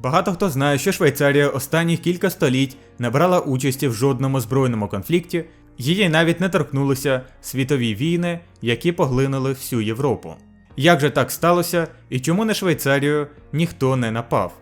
Багато хто знає, що Швейцарія останні кілька століть не брала участі в жодному збройному конфлікті, її навіть не торкнулися світові війни, які поглинули всю Європу. Як же так сталося і чому на Швейцарію ніхто не напав?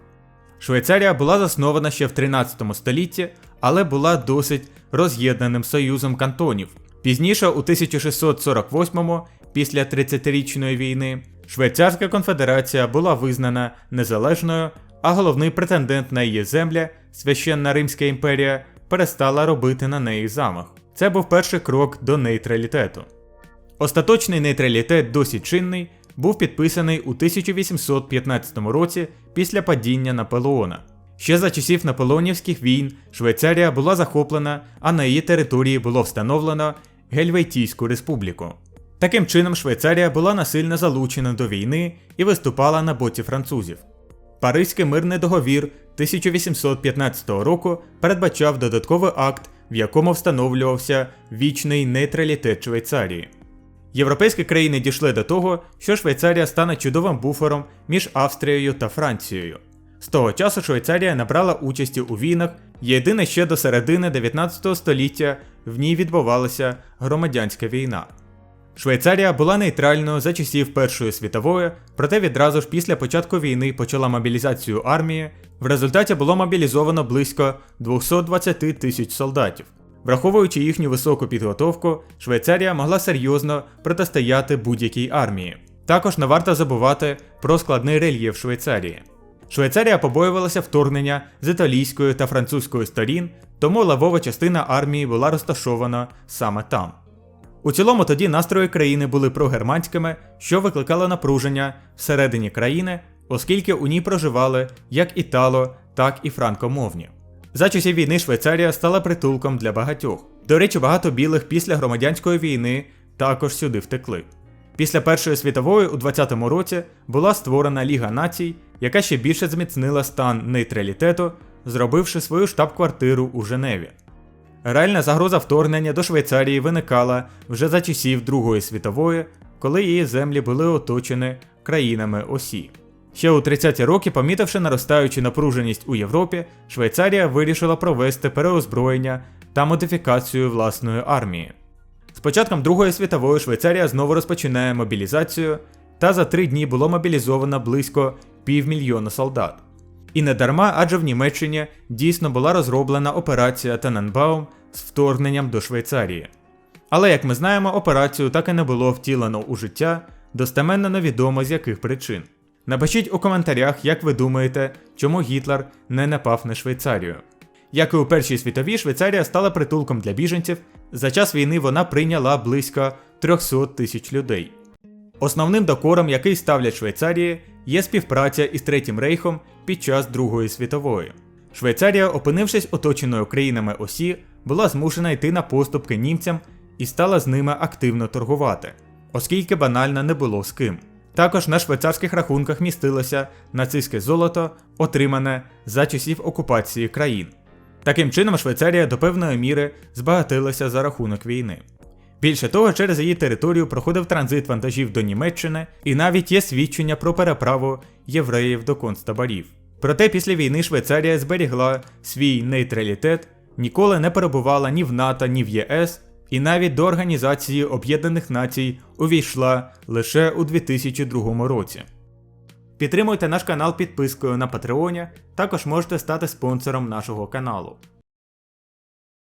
Швейцарія була заснована ще в 13 столітті, але була досить роз'єднаним союзом кантонів. Пізніше, у 1648-му, після 30-річної війни, Швейцарська конфедерація була визнана незалежною, а головний претендент на її землі, священна Римська імперія, перестала робити на неї замах. Це був перший крок до нейтралітету. Остаточний нейтралітет досі чинний був підписаний у 1815 році після падіння Наполеона. Ще за часів наполеонівських війн Швейцарія була захоплена, а на її території було встановлено Гельвейтійську республіку. Таким чином, Швейцарія була насильно залучена до війни і виступала на боці французів. Паризький мирний договір 1815 року передбачав додатковий акт, в якому встановлювався вічний нейтралітет Швейцарії. Європейські країни дійшли до того, що Швейцарія стане чудовим буфером між Австрією та Францією. З того часу Швейцарія набрала участі у війнах, єдине ще до середини 19 століття в ній відбувалася громадянська війна. Швейцарія була нейтральною за часів Першої світової, проте відразу ж після початку війни почала мобілізацію армії. В результаті було мобілізовано близько 220 тисяч солдатів. Враховуючи їхню високу підготовку, Швейцарія могла серйозно протистояти будь-якій армії. Також не варто забувати про складний рельєф Швейцарії. Швейцарія побоювалася вторгнення з італійської та французької сторін, тому лавова частина армії була розташована саме там. У цілому тоді настрої країни були прогерманськими, що викликало напруження всередині країни, оскільки у ній проживали як італо, так і франкомовні. За часів війни Швейцарія стала притулком для багатьох. До речі, багато білих після громадянської війни також сюди втекли. Після Першої світової у 20-му році була створена Ліга націй, яка ще більше зміцнила стан нейтралітету, зробивши свою штаб-квартиру у Женеві. Реальна загроза вторгнення до Швейцарії виникала вже за часів Другої світової, коли її землі були оточені країнами осі. Ще у 30-ті роки, помітивши наростаючу напруженість у Європі, Швейцарія вирішила провести переозброєння та модифікацію власної армії. З початком Другої світової Швейцарія знову розпочинає мобілізацію, та за три дні було мобілізовано близько півмільйона солдат. І не дарма, адже в Німеччині дійсно була розроблена операція Таненбаум з вторгненням до Швейцарії. Але, як ми знаємо, операцію так і не було втілено у життя, достеменно невідомо з яких причин. Напишіть у коментарях, як ви думаєте, чому Гітлер не напав на Швейцарію. Як і у Першій світовій, Швейцарія стала притулком для біженців. За час війни вона прийняла близько 300 тисяч людей. Основним докором, який ставлять Швейцарії, є співпраця із Третім Рейхом під час Другої світової. Швейцарія, опинившись оточеною країнами осі, була змушена йти на поступки німцям і стала з ними активно торгувати, оскільки банально не було з ким. Також на швейцарських рахунках містилося нацистське золото, отримане за часів окупації країн. Таким чином, Швейцарія до певної міри збагатилася за рахунок війни. Більше того, через її територію проходив транзит вантажів до Німеччини, і навіть є свідчення про переправу євреїв до концтаборів. Проте після війни Швейцарія зберігла свій нейтралітет, ніколи не перебувала ні в НАТО, ні в ЄС, і навіть до Організації Об'єднаних Націй увійшла лише у 2002 році. Підтримуйте наш канал підпискою на Патреоні, також можете стати спонсором нашого каналу.